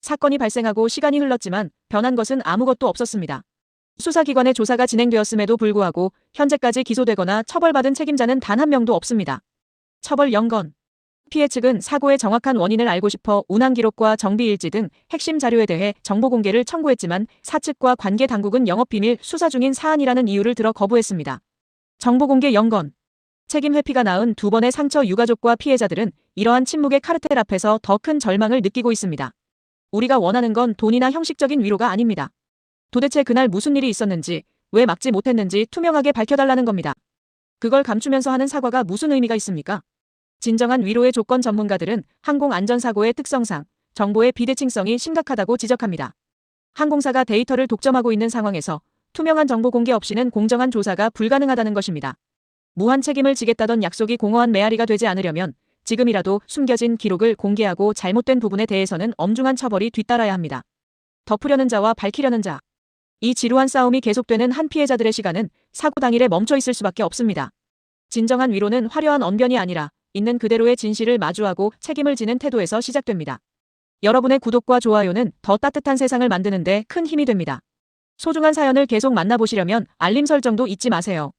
사건이 발생하고 시간이 흘렀지만 변한 것은 아무것도 없었습니다. 수사기관의 조사가 진행되었음에도 불구하고 현재까지 기소되거나 처벌받은 책임자는 단 한 명도 없습니다. 처벌 연건 피해 측은 사고의 정확한 원인을 알고 싶어 운항 기록과 정비 일지 등 핵심 자료에 대해 정보 공개를 청구했지만 사측과 관계 당국은 영업비밀 수사 중인 사안이라는 이유를 들어 거부했습니다. 정보 공개 연건 책임 회피가 낳은 두 번의 상처 유가족과 피해자들은 이러한 침묵의 카르텔 앞에서 더 큰 절망을 느끼고 있습니다. 우리가 원하는 건 돈이나 형식적인 위로가 아닙니다. 도대체 그날 무슨 일이 있었는지, 왜 막지 못했는지 투명하게 밝혀달라는 겁니다. 그걸 감추면서 하는 사과가 무슨 의미가 있습니까? 진정한 위로의 조건 전문가들은 항공 안전사고의 특성상 정보의 비대칭성이 심각하다고 지적합니다. 항공사가 데이터를 독점하고 있는 상황에서 투명한 정보 공개 없이는 공정한 조사가 불가능하다는 것입니다. 무한 책임을 지겠다던 약속이 공허한 메아리가 되지 않으려면 지금이라도 숨겨진 기록을 공개하고 잘못된 부분에 대해서는 엄중한 처벌이 뒤따라야 합니다. 덮으려는 자와 밝히려는 자. 이 지루한 싸움이 계속되는 한 피해자들의 시간은 사고 당일에 멈춰 있을 수밖에 없습니다. 진정한 위로는 화려한 언변이 아니라 있는 그대로의 진실을 마주하고 책임을 지는 태도에서 시작됩니다. 여러분의 구독과 좋아요는 더 따뜻한 세상을 만드는데 큰 힘이 됩니다. 소중한 사연을 계속 만나보시려면 알림 설정도 잊지 마세요.